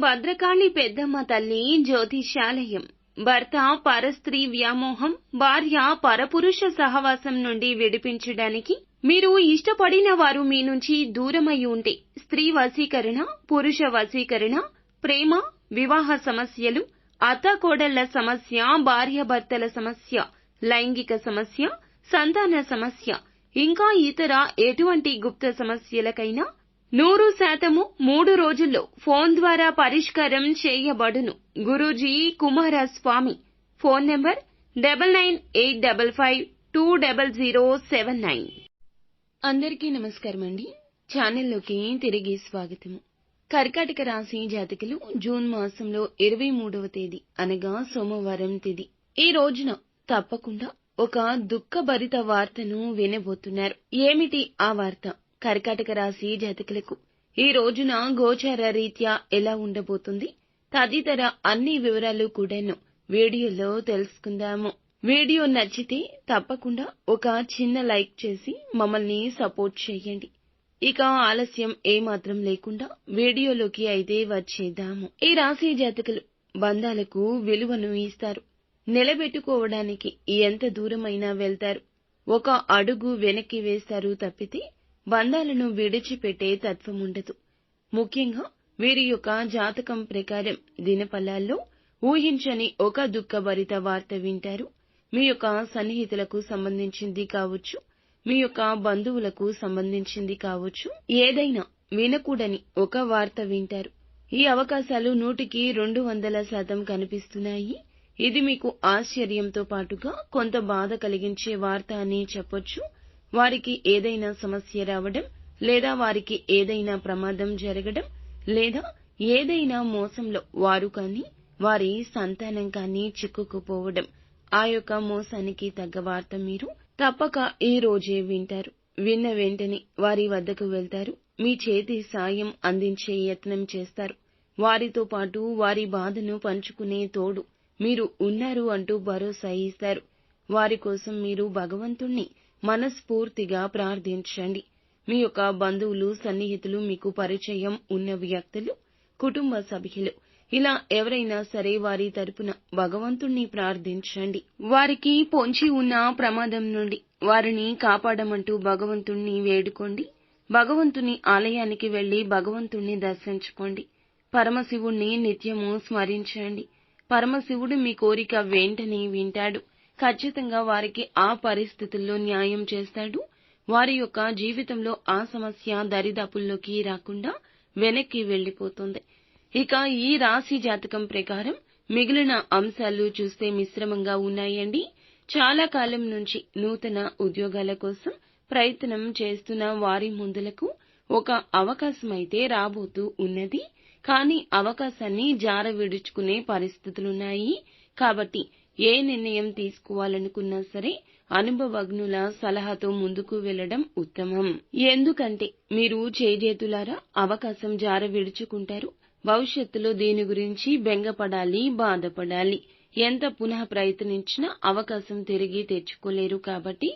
భద్రకాళి పెద్దమ్మ తల్లి జ్యోతిషాలయం భర్త పరస్త్రీ వ్యామోహం భార్య పరపురుష సహవాసం నుండి విడిపించడానికి మీరు ఇష్టపడిన వారు మీ నుంచి దూరమై ఉంటే స్త్రీ వశీకరణ పురుష వశీకరణ ప్రేమ వివాహ సమస్యలు అత్తాకోడళ్ళ సమస్య భార్యాభర్తల సమస్య లైంగిక సమస్య సంతాన సమస్య ఇంకా ఇతర ఎటువంటి గుప్త సమస్యలకైనా నూరు శాతము మూడు రోజుల్లో ఫోన్ ద్వారా పరిష్కారం చేయబడును. Guruji Kumaraswamy. Phone number double nine eight double five two double zero seven nine. అందరికీ నమస్కారం అండి. ఛానల్లోకి తిరిగి స్వాగతము. కర్కాటక రాశి జాతకులు జూన్ మాసంలో ఇరవై మూడవ తేదీ అనగా సోమవారం తేదీ. ఈ రోజున తప్పకుండా ఒక దుఃఖభరిత వార్తను వినబోతున్నారు. ఏమిటి ఆ వార్త? కర్కాటక రాశి జాతకులకు. ఈ రోజున గోచార రీత్యా ఎలా ఉండబోతుంది? తదితర అన్ని వివరాలు కూడాను వీడియోలో తెలుసుకుందాము. వీడియో నచ్చితే తప్పకుండా ఒక చిన్న లైక్ చేసి మమ్మల్ని సపోర్ట్ చేయండి. ఇక ఆలస్యం ఏమాత్రం లేకుండా వీడియోలోకి అయితే వచ్చేద్దాము. ఈ రాశి జాతకులు బంధాలకు విలువను ఇస్తారు. నిలబెట్టుకోవడానికి ఎంత దూరమైనా వెళ్తారు. ఒక అడుగు వెనక్కి వేస్తారు తప్పితే బంధాలను విడిచిపెట్టే తత్వం ఉండదు. ముఖ్యంగా వీరి యొక్క జాతకం ప్రకారం దినఫలాల్లో ఊహించని ఒక దుఃఖభరిత వార్త వింటారు. మీ యొక్క సన్నిహితులకు సంబంధించింది కావచ్చు మీ యొక్క బంధువులకు సంబంధించింది కావచ్చు ఏదైనా వినకూడని ఒక వార్త వింటారు. ఈ అవకాశాలు నూటికి రెండు వందల శాతం కనిపిస్తున్నాయి. ఇది మీకు ఆశ్చర్యంతో పాటుగా కొంత బాధ కలిగించే వార్త అని చెప్పొచ్చు. వారికి ఏదైనా సమస్య రావడం లేదా వారికి ఏదైనా ప్రమాదం జరగడం లేదా ఏదైనా మోసంలో వారు కానీ వారి సంతానం కానీ చిక్కుకుపోవడం ఆ యొక్క మోసానికి తగ్గ వార్త మీరు తప్పక ఈ రోజే వింటారు. విన్న వెంటనే వారి వద్దకు వెళ్తారు. మీ చేతి సాయం అందించే యత్నం చేస్తారు. వారితో పాటు వారి బాధను పంచుకునే తోడు మీరు ఉన్నారు అంటూ భరోసా ఇస్తారు. వారి కోసం మీరు భగవంతుణ్ణి మనస్ఫూర్తిగా ప్రార్థించండి. మీ యొక్క బంధువులు సన్నిహితులు మీకు పరిచయం ఉన్న వ్యక్తులు కుటుంబ సభ్యులు. ఇలా ఎవరైనా సరే వారి తరపున భగవంతుణ్ణి ప్రార్థించండి. వారికి పొంచి ఉన్న ప్రమాదం నుండి వారిని కాపాడమంటూ భగవంతుణ్ణి వేడుకోండి. భగవంతుని ఆలయానికి వెళ్ళి భగవంతుణ్ణి దర్శించుకోండి. పరమశివుణ్ణి నిత్యము స్మరించండి. పరమశివుడు మీ కోరిక వెంటనే వింటాడు. ఖచ్చితంగా వారికి ఆ పరిస్థితుల్లో న్యాయం చేస్తాడు. వారి యొక్క జీవితంలో ఆ సమస్య దరిదాపుల్లోకి రాకుండా వెనక్కి వెళ్ళిపోతుంది ఇక ఈ రాశి జాతకం ప్రకారం మిగిలిన అంశాలు చూస్తే మిశ్రమంగా ఉన్నాయండి. చాలా కాలం నుంచి నూతన ఉద్యోగాల కోసం ప్రయత్నం చేస్తున్న వారి ముందులకు ఒక అవకాశం అయితే రాబోతూ ఉన్నది. కానీ అవకాశాన్ని జార విడుచుకునే పరిస్థితులున్నాయి. కాబట్టి ఏ నిర్ణయం తీసుకోవాలనుకున్నా సరే అనుభవజ్ఞుల సలహాతో ముందుకు వెళ్ళడం ఉత్తమం. ఎందుకంటే మీరు చేజేతులారా అవకాశం జార విడుచుకుంటారు భవిష్యత్తులో దీని గురించి బెంగపడాలి బాధపడాలి ఎంత పునః ప్రయత్నించినా అవకాశం తిరిగి తెచ్చుకోలేరు కాబట్టి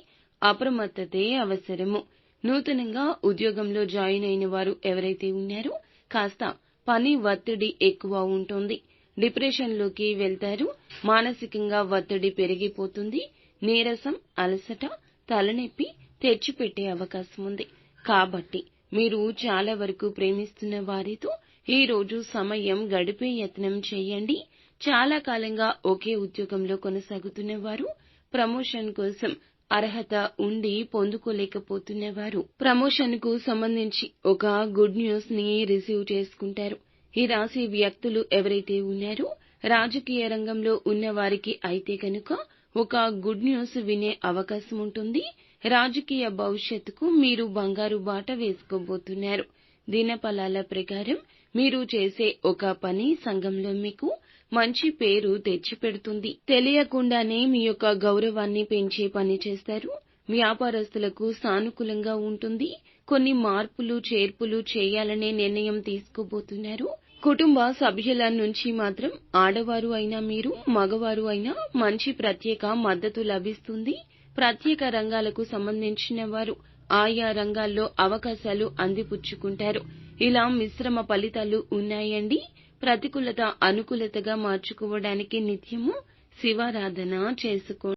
అప్రమత్తతే అవసరము. నూతనంగా ఉద్యోగంలో జాయిన్ అయిన వారు ఎవరైతే ఉన్నారో కాస్త పని ఒత్తిడి ఎక్కువ ఉంటుంది. డిప్రెషన్లోకి వెళ్తారు. మానసికంగా ఒత్తిడి పెరిగిపోతుంది. నీరసం అలసట తలనొప్పి తెచ్చిపెట్టే అవకాశం ఉంది. కాబట్టి మీరు చాలా వరకు ప్రేమిస్తున్న వారితో ఈ రోజు సమయం గడిపే యత్నం చేయండి. చాలా కాలంగా ఒకే ఉద్యోగంలో కొనసాగుతున్న వారు ప్రమోషన్ కోసం అర్హత ఉండి పొందుకోలేకపోతున్నవారు ప్రమోషన్కు సంబంధించి ఒక గుడ్ న్యూస్ని రిసీవ్ చేసుకుంటారు. ఈ రాశి వ్యక్తులు ఎవరైతే ఉన్నారో రాజకీయ రంగంలో ఉన్నవారికి అయితే కనుక ఒక గుడ్ న్యూస్ వినే అవకాశం ఉంటుంది. రాజకీయ భవిష్యత్తుకు మీరు బంగారు బాట వేసుకోబోతున్నారు. దినఫలాల ప్రకారం మీరు చేసే ఒక పని సంఘంలో మీకు మంచి పేరు తెచ్చిపెడుతుంది. తెలియకుండానే మీ యొక్క గౌరవాన్ని పెంచే పని చేస్తారు. వ్యాపారస్తులకు సానుకూలంగా ఉంటుంది. కొన్ని మార్పులు చేర్పులు చేయాలనే నిర్ణయం తీసుకోబోతున్నారు. కుటుంబ సభ్యుల నుంచి మాత్రం ఆడవారు అయినా మీరు మగవారు అయినా మంచి ప్రత్యేక మద్దతు లభిస్తుంది. ప్రత్యేక రంగాలకు సంబంధించిన వారు ఆయా రంగాల్లో అవకాశాలు అందిపుచ్చుకుంటారు. ఇలా మిశ్రమ ఫలితాలు ఉన్నాయండి. ప్రతికూలత అనుకూలతగా మార్చుకోవడానికి నిత్యము శివారాధన చేసుకోండి.